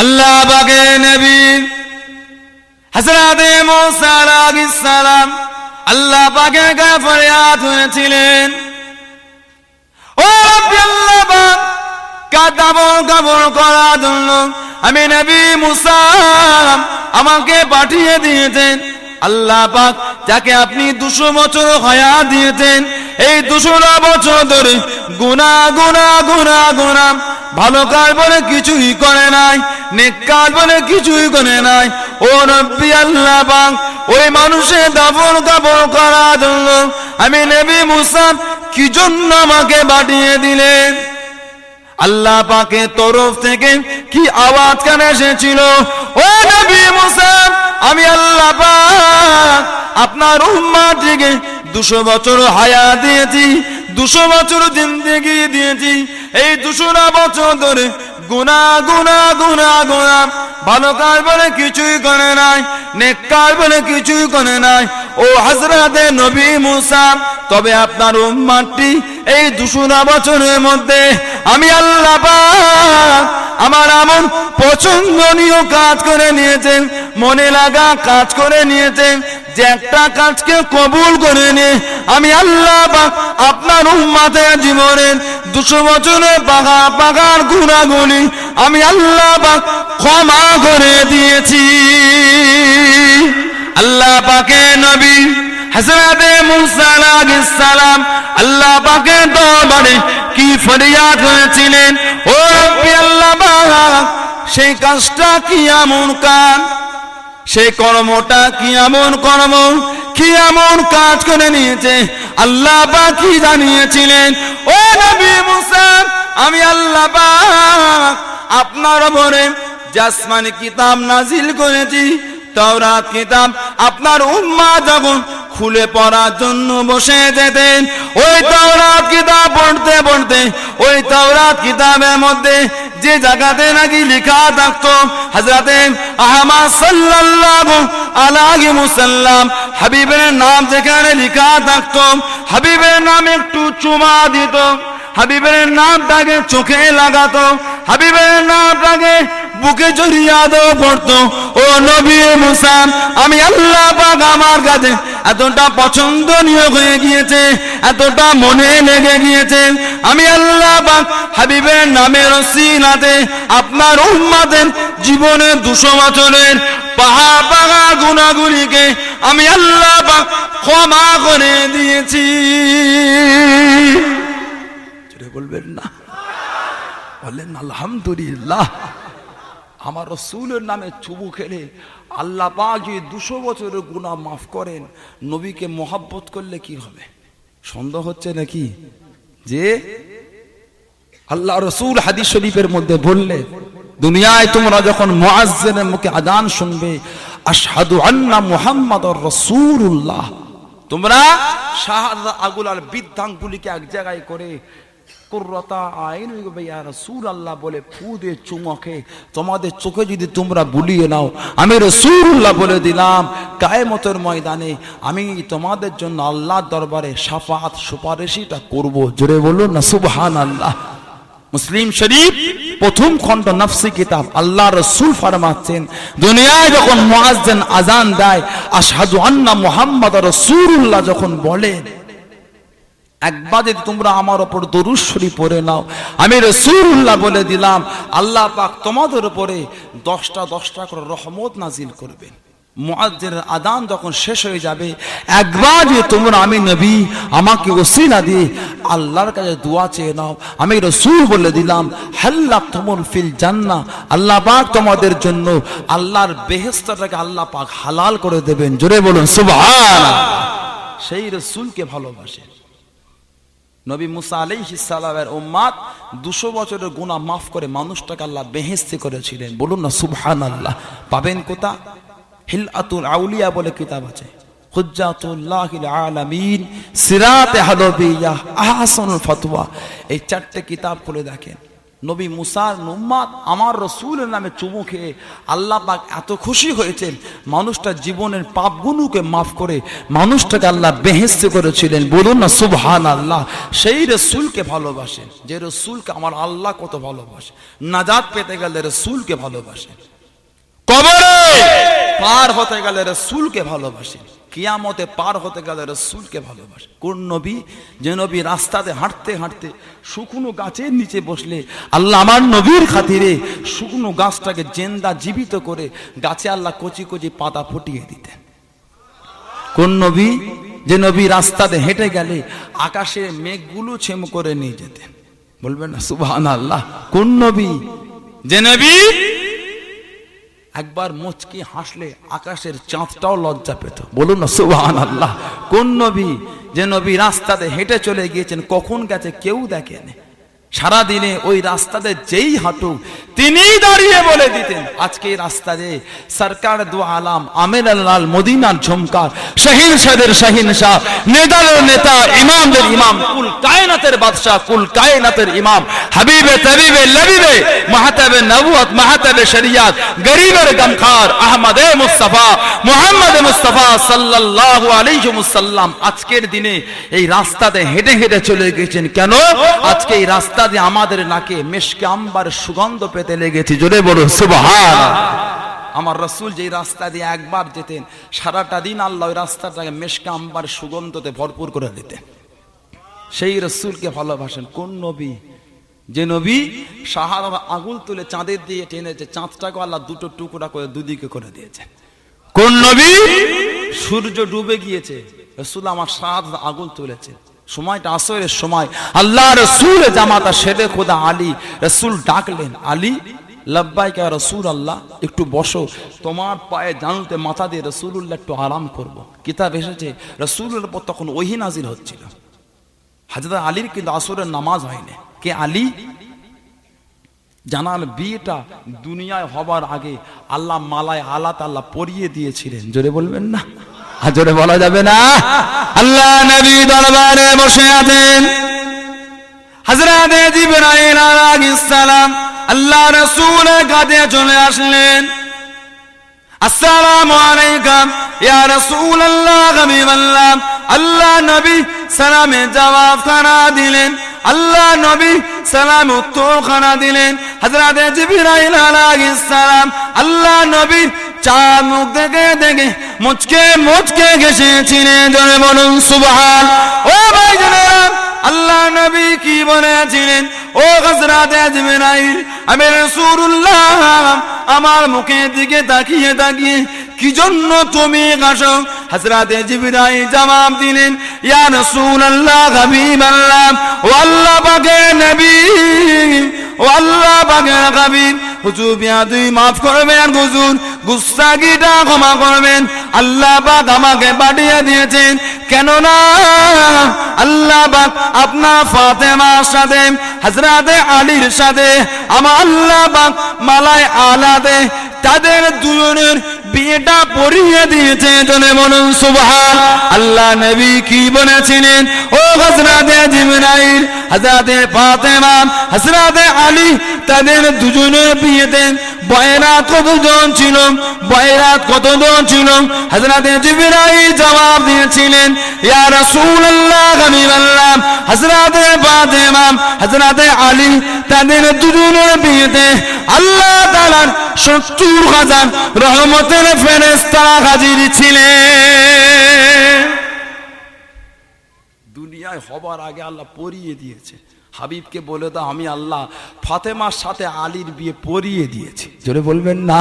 আল্লাহ বাগে নবী। হজরতে মুসা আলাইহিস সালাম আল্লাহ পাকে কা ফরিয়াদ হয়েছিলেন ও রব্বি আল্লাহ পাক, কাদাবো কবর করার জন্য আমি নবী মুসা আমাকে পাঠিয়ে দিয়েছেন। আল্লাহ পাক যাকে আপনি দুশো বছর হয়া দিয়েছেন, এই দুশো বছর ধরে গুনা গুনা গুনা গুনা, ভালো কাজ বলে কিছুই করে নাই, নেক বলে কিছুই করে নাই। ও রব্বি আল্লাহ পাক, ওই মানুষের দাফন কাপড় করার জন্য আমি নবী মুসা কি জন্য আমাকে বাটিয়ে দিলেন? আল্লাহ পাকে তরফ থেকে কি আওয়াজ কেন এসেছিল? ও নবী মুসা আমি আল্লাহ আপনার উম্মাটিকে দুশো বছর হায়া দিয়েছি, দুশো বছর জিন্দেগি দিয়েছি। এই দুশো না বছর ধরে গুনা গুনা গুনা গুনা। ভালো কাজ বলে কিছুই করে নাই, নেক কাজ বলে কিছুই করে নাই। ও হাজরাতে নবী মুসা, তবে আপনার উম্মাটি এই দুশোনা বছরের মধ্যে আমি আল্লাহ আমার এমন পছন্দনীয় কাজ করে নিয়েছেন, মনে লাগা কাজ করে নিয়েছেন, যে একটা কাজকে কবুল করে নিয়ে আমি আল্লাহ পাক আপনার উম্মাতের জীবনের দুশো বছরের পাকা পাকার গুণাগুলি আমি আল্লাহ পাক ক্ষমা করে দিয়েছি। আল্লাহ পাকে নবী হজরতে মুসা আলাইহিস সালাম, আল্লাহ পাকের দরবারে কি ফরিয়াদ হয়েছিলেন? ও আল্লাহ সেই কাজটা কি এমন কাজ? সেই কর্মটা কি এমন কর্ম? কি এমন কাজ করে নিয়েছে? আল্লাহ পাক কি জানিয়েছিলেন? ও নবী মুসা, আমি আল্লাহ পাক আপনার উপরে জাসমানি কিতাব নাজিল করেছি, তাওরাত কিতাব আপনার উম্মা যখন খুলে পড়ার জন্য বসে যেতেন, ওই তাওরাত কিতাব ওই তাওরাত কিতাবের মধ্যে যে জায়গাতে নাকি লেখা থাকতো হজরতে আহমদ সাল্লাল্লাহু আলাইহি মুসাল্লাম হাবিবের নাম যেখানে লেখা থাকতো, হাবিবের নাম একটু চুমা দিত, হাবিবের নামটাকে চোখে লাগাতো, হাবিবের নামটাকে বুকে জড়িয়ে দেওয়া পড়তো ও নবী মুসা, আমি আল্লাহ পাক আমার কাছে এতটা পছন্দনীয় হয়ে গিয়েছে, এতটা মনে লেগে গিয়েছে। আমি আল্লাহ পাক হাবিবের নামের রসিলাতে আপনার উম্মাদের জীবনে দুশো বছরের পাহা পাহাড় গুণাগুলিকে আমি আল্লাহ পাক ক্ষমা করে দিয়েছি। বলবেন না। বললেন আলহামদুলিল্লাহ। আমার রসুলের নামে চুবু খেলে আল্লাহ যদি দুশো বছরের গুণা মাফ করেন, নবীকে মোহাব্বত করলে কি হবে? সন্দেহ হচ্ছে নাকি? যে আল্লাহ রসুল হাদিস শরীফের মধ্যে বললে, দুনিয়ায় তোমরা যখন মুআজ্জিনের মুখে আজান শুনবে, আশহাদু আন্না মুহাম্মাদুর রাসূলুল্লাহ। তোমরা শাহাদা আগুলার বৃদ্ধাঙ্গুলিকে এক জায়গায় করে আল্লাহ বলে চুমকে। তোমাদের চোখে যদি তোমরা বুলিয়ে নাও, আমি রাসূলুল্লাহ বলে দিলাম, কায়েমতের ময়দানে আমি তোমাদের জন্য আল্লাহর দরবারে শাফাত সুপারিশটা করব। জোরে না, সুবহানাল্লাহ। মুসলিম শরীফ, প্রথম খণ্ড নফসি কিতাব আল্লাহ রসুল ফরমাচ্ছেন, দুনিয়ায় যখন মুয়াজ্জিন আজান দেয়, আশহাদু আন্না মুহাম্মদ রাসূলুল্লাহ যখন বলেন একবার তোমরা আমার ওপর দরুদ শরীফ পড়ে নাও, আমি রসুল্লাহ বলে দিলাম, আল্লাহ পাক তোমাদের উপরে দশটা দশটা করে রহমত নাজিল করবেন। আদান যখন শেষ হয়ে যাবে, একবার যে তোমরা আমি নবী, আমাকে ওসিলা দিয়ে আল্লাহর কাছে দোয়া চেয়ে নাও, আমি রসুল বলে দিলাম হাল্লা তুমুল ফিল জান্নাহ, আল্লাহ পাক তোমাদের জন্য আল্লাহর বেহেস্তাটাকে আল্লাহ পাক হালাল করে দেবেন। জোরে বলুন, সুবহানাল্লাহ। সেই রসুলকে ভালোবাসেন। নবী মুসা আলি সালামের উম্মাদ দুশো বছরের গুণা মাফ করে মানুষটাকে আল্লাহ বেহেস্তি করেছিলেন। বলুন না সুবহান আল্লাহ পাবেন কোথা হিল আতুল আউলিয়া বলে কিতাব আছে। এই চারটে কিতাব খুলে দেখেন। নবী মুসার নুম্মাদ আমার রসুলের নামে চুমু খেয়ে আল্লাহ পাক এত খুশি হয়েছেন। মানুষটা জীবনের পাপগুলোকে মাফ করে মানুষটাকে আল্লাহ বেহেস্ত করেছিলেন। বলুন না সুবহান আল্লাহ সেই রসুলকে ভালোবাসেন। যে রসুলকে আমার আল্লাহ কত ভালোবাসে। নাজাদ পেতে গেলে রসুলকে ভালোবাসেন। কবরে পার হতে গেলে রসুলকে ভালোবাসেন। কিয়ামতে পার হতে গেলে রসুলকে ভালোবাসে। কোন নবী? যে নবী রাস্তাতে হাঁটতে হাঁটতে শুকনো গাছের নিচে বসলে, আল্লাহ আমার নবীর খাতিরে শুকনো গাছটাকে জেন্দা জীবিত করে গাছে আল্লাহ কচি কচি পাতা ফুটিয়ে দিতেন। কোন নবী? যে নবী রাস্তাতে হেঁটে গেলে আকাশে মেঘগুলো ছেম করে নিয়ে যেতেন। বলবেন না সুবহান আল্লাহ কোন নবী? যে নবী একবার মুচকি হাসলে আকাশের চাঁদটাও লজ্জা পেত। বলুন না সুবহান আল্লাহ কোন নবী যে নবী রাস্তাতে হেঁটে চলে গিয়েছেন, কখন গেছে কেউ দেখেনি। সারা দিনে ওই রাস্তাতে যেই হাঁটুক, তিনিই দাঁড়িয়ে বলে দিতেন, আজকে এই রাস্তাতে সরকার দু আলাম, আমের লাল, মদিনার ঝুমকার শাহিন শাহের শাহিন শাহ, নেতার নেতা, ইমামদের ইমাম, কুল কায়নাতের বাদশাহ, কুল কায়নাতের ইমাম, হাবিবে, তবিবে, লবিবে মাহাতাবে নবুয়ত মাহাতাবে শরিয়াত। গরিবের গমখার আহমদে মুস্তাফা, মুহাম্মদ মুস্তাফা সাল্লাল্লাহু আলাইহি ওয়াসাল্লাম আজকের দিনে এই রাস্তাতে হেঁটে হেঁটে চলে গেছেন কেন? আজকে এই রাস্তা দিয়ে আমাদের নাকে মেশকে আম্বার সুগন্ধ পেতে লেগেছে। জোরে বলো সুবহান আমার রসুল যেই রাস্তা দিয়ে একবার যেতেন, সারাটা দিন আল্লাহ ওই রাস্তাটাকে মেশকে আম্বার সুগন্ধতে ভরপুর করে দিতেন। সেই রসুলকে ভালোবাসেন। কোন নবী? যে নবী সাহারা আগুল তুলে চাঁদের দিয়ে টেনেছে চাঁদটাকে আল্লাহ দুটো টুকরা করে দুদিকে করে দিয়েছে। কোন নবী? সূর্য ডুবে গিয়েছে রসুল আমার সাত আগুন তুলেছে। সময়টা আসরের সময়। আল্লাহ রসুল জামাতা শেরে খোদা আলী রসুল ডাকলেন আলী লব্বাইকা রসুল আল্লাহ একটু বসো। তোমার পায়ে জানুতে মাথা দিয়ে রসুল্লাহ একটু আরাম করব। কিতাব এসেছে রসুলের উপর তখন ওহি নাজির হচ্ছিল। হাজরত আলীর কিন্তু আসরের নামাজ হয়নি। কে আলী? জানাল, বিয়েটা দুনিয়ায় হবার আগে আল্লাহ মালায় আল্লাহ তাল্লাহ পরিয়ে দিয়েছিলেন। জোরে বলবেন না? আর জোরে বলা যাবে না? আল্লাহ নবী দরবারে বসে আছেন। হযরত জিবরাইল আলাইহিস সালাম আল্লাহ রাসূলের কাছে চলে আসলেন। আসসালামু আলাইকুম, ইয়া রাসূলুল্লাহ হাবিবাল্লাহ। আল্লাহ নবী সালামে জবাব খানা দিলেন। আল্লাহ নবী সালাম উত্তরখানা দিলেন। হযরত জিবরাইল আলাইহিস সালাম আল্লাহ নবী চাঁদ মুখ দেখে দেখে মুচকে মুচকে গেছেছিলেন জনে বলুন, সুবহান। ও ভাই আল্লাহ নবী কি বলেছিলেন? ও হযরত জিবরাইল, আমি রাসূলুল্লাহ, আমার মুখের দিকে তাকিয়ে তাকিয়ে কি জন্য তুমি কাশো হযরত জিবরাইল জবাব দিলেন, ইয়া রাসূলুল্লাহ, হাবিবাল্লাহ, ও আল্লাহ পাকের নবী, ও আল্লাহ পাকের হাবিব, হুজুর বিয়াদুই মাফ করবেন, হুজুর গুস্তাগিটা ক্ষমা করবেন, আল্লাহ পাক আমাকে পাঠিয়ে দিয়েছেন, কেননা আল্লাহ পাক আপনার ফাতেমার সাথে, হযরতে আলীর সাথে, আমার আল্লাহ পাক মালায় আলাদে, তাদের দুজনের বিয়েটা পড়িয়ে দিয়েছে জনে বলুন সুবহান। আল্লাহ নবী কি বলেছিলেন? ও হজরাতে জিবরাইল হজরাতে ফাতেমা হজরাতে আলী, তাদের দুজনের বিয়েতে বয়রাত কতজন ছিল বয়রাত কতজন ছিল? জবাব দিয়েছিলেন, ইয়া রাসূলুল্লাহ ফাতেমা আলী, তাদের দুজনের বিয়েতে আল্লাহ তাআলার সত্তর হাজার রহমতের ফেরেস্তা হাজির ছিলেন। দুনিয়ায় হবার আগে আল্লাহ পরিয়ে দিয়েছে। হাবিবকে বলে দাও, আমি আল্লাহ ফাতেমার সাথে আলীর বিয়ে পরিয়ে দিয়েছি। জোরে বলবেন না?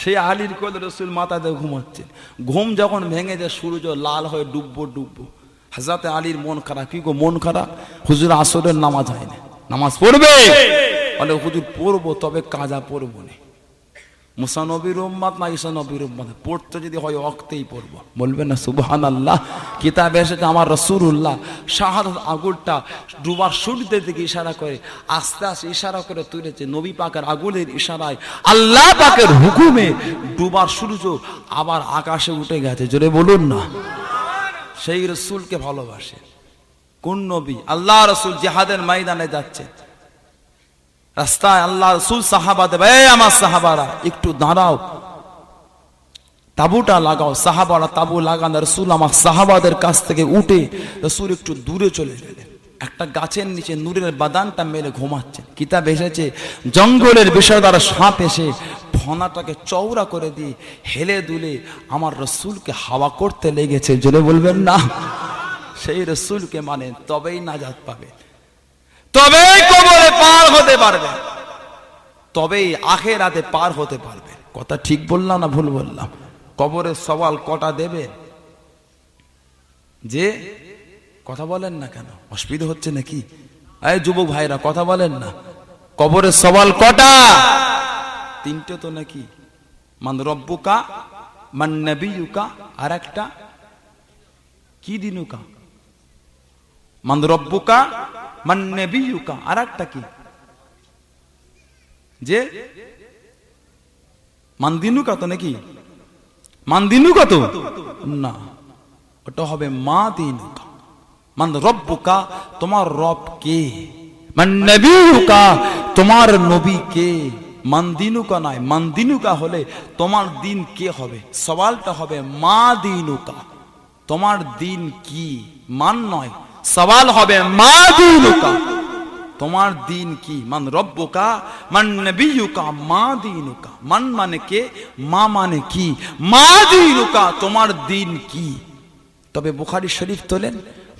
সেই আলীর কোলে রসুল মাথাতে ঘুমাচ্ছে ঘুম যখন ভেঙে যায়, সূর্য লাল হয়ে ডুববো ডুববো। হাজরাতে আলীর মন খারাপ। কি গো, মন খারাপ? হুজুর আসরের নামাজ হয় না। নামাজ পড়বে? বলে, হুজুর পড়ব, তবে কাজা পড়ব না। মুসা নবীর উম্মাদ না ঈসা নবীর উম্মাদ পড়তে যদি হয় অক্তেই পড়ব। বলবেন না সুবহান আল্লাহ কিতাব এসেছে আমার রসুল্লাহ শাহাদত আগুলটা ডুবার সূর্যের দিকে ইশারা করে, আস্তে আস্তে ইশারা করে তুলেছে নবী পাকের আগুলের ইশারায়। আল্লাহ পাকের হুকুমে ডুবার সূর্য আবার আকাশে উঠে গেছে। জোরে বলুন না। সেই রসুলকে ভালোবাসে। কোন নবী? আল্লাহ রসুল জেহাদের ময়দানে যাচ্ছে। রাস্তায় আল্লাহ রসুল সাহাবাদে ভাই আমার সাহাবারা, একটু দাঁড়াও। তাবুটা লাগাও, সাহাবারা তাবু লাগান, রসুল আমার সাহাবাদের কাছ থেকে উঠে রসুল একটু দূরে চলে গেলেন। একটা গাছের নিচে নূরের বাদানটা মেলে ঘুমাচ্ছে। কিতাব এসেছে, জঙ্গলের বিষয় দ্বারা সাপ এসে ফনাটাকে চওড়া করে দিয়ে হেলে দুলে আমার রসুলকে হাওয়া করতে লেগেছে। জোরে বলবেন না? সেই রসুলকে মানে তবেই নাজাত পাবে। তবেই কবরে পার হতে পারবে। তবেই আখেরাতে পার হতে পারবে। কথা ঠিক বললাম না ভুল বললাম কবরের সওয়াল কটা দেবে? যে কথা বলেন না কেন? অসুবিধা হচ্ছে নাকি? এই যুবক ভাইরা, কথা বলেন না। কবরের সওয়াল কটা? তিনটে তো নাকি। মান রব্বুকা, মান নবিয়ুকা আর একটা কি দিনুকা? মান রব্বুকা, মান নবিয়ুকা। আর একটা কি? যে মানদিনুকা তো নাকি? মানদিনুকা তো? না। ওটা হবে মা দিনুকা। মান রব্বুকা, তোমার রব কে? মান নবিয়ুকা, তোমার নবী কে? মানদিনুকা নয় মানদিনুকা হলে তোমার দিন কে হবে? সওয়ালটা হবে মা দিনুকা। তোমার দিন কি? মান নয়। সওয়াল হবে, মা দিনুকা। তোমার দিন কি? মান রব্বুকা, মান নবিয়ুকা, মা দিনুকা। মান মানে কে? মা মানে কি? মা দিনুকা, তোমার দিন কি? তবে বুখারি শরীফ তোলেন,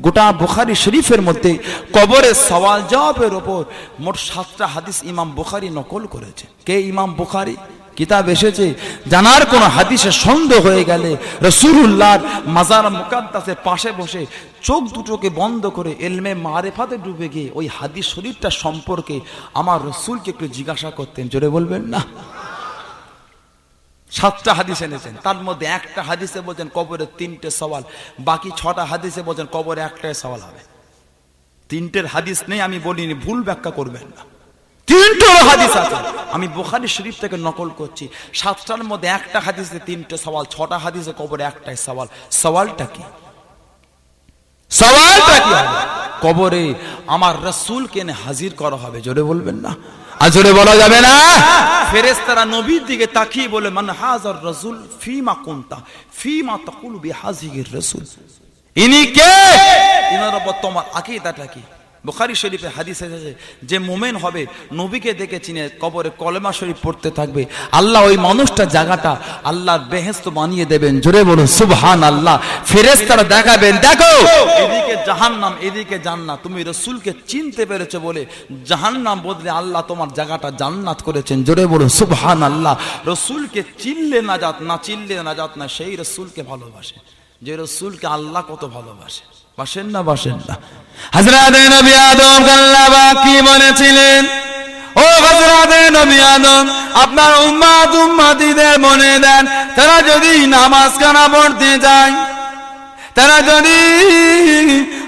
গোটা বুখারি শরীফের মধ্যে কবরের সওয়াল জবাবের ওপর মোট সাতটা হাদিস ইমাম বুখারি নকল করেছে। কে ইমাম বুখারি? কিতাব এসেছে, জানার কোন হাদিসে সন্দেহ হয়ে গেলে রসুল্লাহর মাজার মুকাদ্দাসের পাশে বসে চোখ দুটোকে বন্ধ করে এলমে মারেফাতে ডুবে গিয়ে ওই হাদিস শরীরটা সম্পর্কে আমার রসুলকে একটু জিজ্ঞাসা করতেন, জোরে বলবেন না? সাতটা হাদিস এনেছেন, তার মধ্যে একটা হাদিসে বলছেন কবরের তিনটে সওয়াল, বাকি ছটা হাদিসে বলছেন কবরে একটাই সওয়াল হবে। তিনটের হাদিস নেই, আমি বলিনি, ভুল ব্যাখ্যা করবেন না। তিনটে হাদিস আছে। আমি বুখারি শরীফ থেকে নকল করছি। সাতটার মধ্যে একটা হাদিসে তিনটে সওয়াল, ছটা হাদিসে কবরে একটাই সওয়াল। সওয়ালটা কি? সওয়ালটা কি? কবরে আমার রসুলকে এনে হাজির করা হবে, জোরে বলবেন না? আর জোরে বলা যাবে না? ফেরেশতারা নবীর দিকে তাকিয়ে বলে, মান হাজার রসুল ফিমা কোনতা, ফিমা তাকুলু বিহাজির রসুল। ইনি কে? ইনার উপর তোমার আকীদাটা কি? বুখারী শরীফে হাদিস এসেছে, যে মোমেন হবে, নবীকে দেখে চিনে কবরে কলেমা শরীফ পড়তে থাকবে। আল্লাহ ওই মানুষটা জায়গাটা আল্লাহর বেহেস্ত বানিয়ে দেবেন। জোরে বলুন সুবহান আল্লাহ ফেরেশতারা দেখাবেন, দেখো! এদিকে জাহান্নাম, এদিকে জান্নাত। তুমি রসুলকে চিনতে পেরেছ বলে জাহান্নাম বদলে আল্লাহ তোমার জায়গাটা জান্নাত করেছেন। জোরে বলুন সুবহান আল্লাহ রসুলকে চিনলে না যাত না চিনলে না যাত না, সেই রসুলকে ভালোবাসে। যে রসুলকে আল্লাহ কত ভালোবাসে। বাসেন না বাসেন না। হজরত নবী আদম বলেছিলেন? ও হজরত নবী আদম, আপনার মনে দেন, তারা যদি নামাজ কানা পড়তে যায়, তারা যদি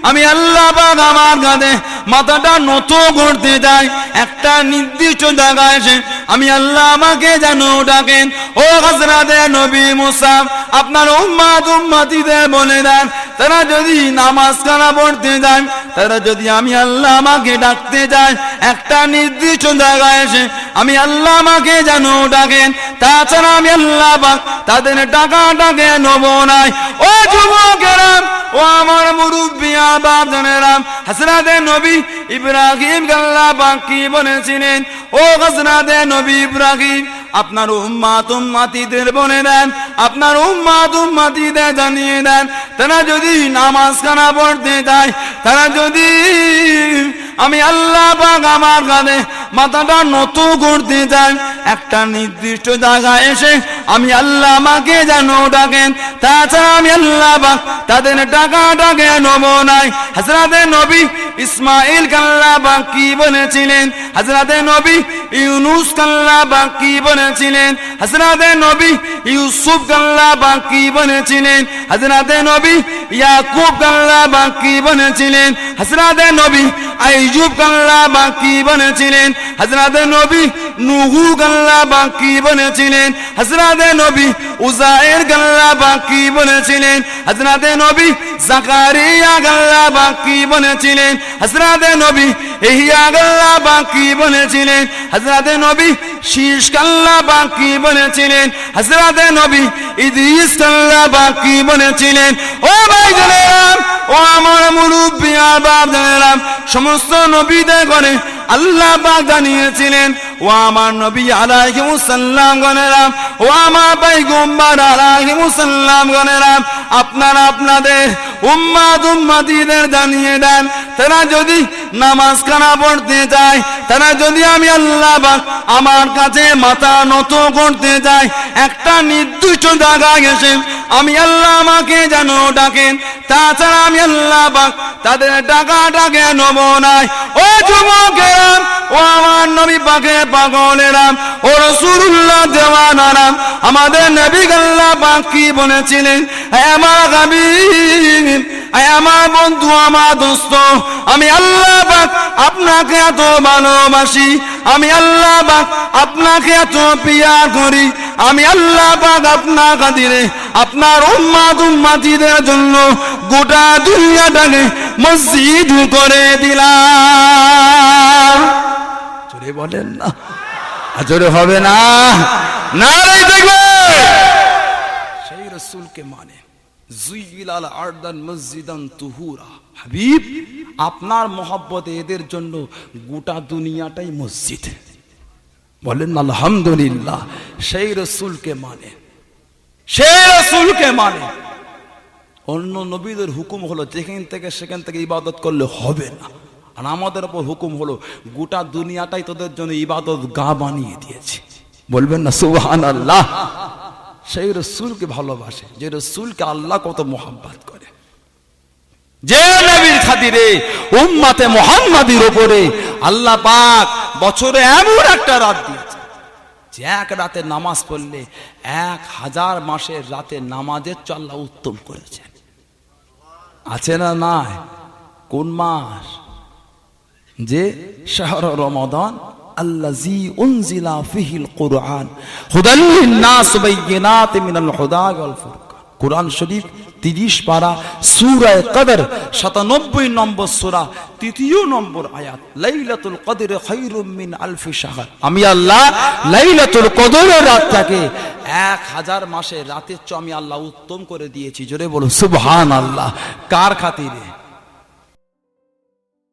আমি আল্লাহ পাক আমার কাঁধে মাথাটা নত করতে যাই একটা নির্দিষ্ট জায়গায় এসে আমি আল্লাহ আমাকে যেন ডাকেন। ও হজরাতে নবী মুসাফ আপনার উম্মাত উম্মাতিদের বলে দেন, তারা যদি নামাজ কানা পড়তে যায়, তারা যদি আমি আল্লাহ আমাকে ডাকতে যাই একটা নির্দিষ্ট জায়গায় এসে আমি আল্লাহ আমাকে যেন ডাকেন, তাছাড়া আমি আল্লাহ পাক তাদের টাকাটাকে নেব নাই। ও যুবকেরা, ও আমার মুরব্বী আবাব জানেরাম হাসরাতে নবী ইব্রাহিম গাল্লা বাকি বলেছিলেন ও হাসরাতে নবী ইব্রাহিম, আপনার উম্মাত উম্মাতিদের বলে দেন, আপনার উম্মাত উম্মাতিদের জানিয়ে দেন, তারা যদি নামাজ কানা পড়তে যায়, তারা যদি আমি আল্লাহ পাক আমার কানে মাথাটা নত করতে যাই একটা নির্দিষ্ট জায়গায় এসে আমি আল্লাহ আমাকে যেন ডাকেন। তাছাড়া আমি আল্লাহ পাক তাদের টাকাটাকে নেব নাই হাজরাতে নবী ইসমাইল কাল্লা বাকি বলেছিলেন? হাজরাতে নবী ইউনুস কাল্লা বাকি বলেছিলেন? হাজরাতে নবী ইউসুফ কাল্লা বাকি বলেছিলেন? হাজরাতে নবী ইয়াকুব কাল্লা বাকি বলেছিলেন? হাজরাতে নবী আইজুব কাল্লা বাকি বলেছিলেন? হাজরাতে নবী নুহু গাল্লা বাকি বলেছিলেন হাজরাতে নবী উজায়ের গাল্লা বাকি বলেছিলেন হাজরাতে নবী জাকারিয়া গাল্লা বাকি বলেছিলেন হজরতে নবী ইহিয়া গাল্লা বাকি বলেছিলেন হজরতে নবী শীষ বলেছিলেন নবী ও ভাই ও আমার সমস্ত নবীদের করে আল্লাহ পাক জানিয়েছিলেন, ও আমার নবী আলাইহিমুসাল্লাম গনেরাম ও আমার পয়গম্বর আলাইহিমুসাল্লাম গনেরাম আপনারা আপনাদের উম্মাদ উম্মাদিদের জানিয়ে দেন, তারা যদি নামাজ খানা পড়তে যায়, তারা যদি আমি আল্লাহ আমার কাছে মাথা নত করতে যাই একটা নির্দিষ্ট জায়গায় গেছে আমি আল্লাহ আমাকে যেন ডাকেন, তাছাড়া আমি আল্লাহ পাক তাদের ডাকাটাকে নেব নাই। ও যুবকেরাম ও আমার নবী পাকে পাগলেরাম, ও রসুল্লাহ দেওয়ানারাম আমাদের নবী আল্লাহ পাক কি বলেছিলেন? আমার গাবি আমার বন্ধু, আমার দোস্ত, আমি আল্লাহ আপনাকে এত ভালোবাসি আমি আল্লাহ আপনাকে এত পিয়া করি। আমি আল্লাহ আপনার কাদিরে, আপনার উম্মাদ উম্মাতিদের জন্য গোটা দুনিয়াটাকে মসজিদ করে দিলাম। জোরে বলেন না। আর জোরে হবে না। না রে দেখবে। সেই রসুলকে মানে জুইলাল আরদান মসজিদান তুহুরা। হাবিব, আপনার মহব্বতে এদের জন্য গোটা দুনিয়াটাই মসজিদ। বলেন, আলহামদুলিল্লাহ, সেই রসুলকে মানে। সেই রসুলকে মানে। অন্য নবীদের হুকুম হলো, যেখান থেকে সেখান থেকে ইবাদত করলে হবে না। আর আমাদের ওপর হুকুম হলো, গোটা দুনিয়াটাই তোদের জন্য ইবাদত গা বানিয়ে দিয়েছে। বলবেন না সুবহান আল্লাহ সেই রসুলকে ভালোবাসে, যে রসুলকে আল্লাহ কত মোহাব্বত করে। যে নবীর খাতিরে, উম্মাতে মোহাম্মদের উপরে। আল্লাহ পাক বছরে এমন একটা রাত দিয়েছে যে এক রাতে নামাজ পড়লে এক হাজার মাসের রাতে নামাজের চল্লা উত্তম করেছেন। আছে না নাই? কোন মাস? যে শহর রমাদান আল্লাজি উনজিলা ফিহিল কুরআন। হুদাল লিন-নাস বাইয়িনাত মিনাল হুদা ওয়াল ফুরকান। কুরআন শরীফ 30 পারা সুরায় কদর 97 নম্বর সুরা, তৃতীয় নম্বর আয়াত, লাইলাতুল কদর খৈরুমিন মিন আলফি শাহর। আমি আল্লাহ লাইলাতুল কদরের রাতটাকে এক হাজার মাসে রাতের চ আমি আল্লাহ উত্তম করে দিয়েছি। জোরে বলো সুবহান আল্লাহ কার খাতিরে?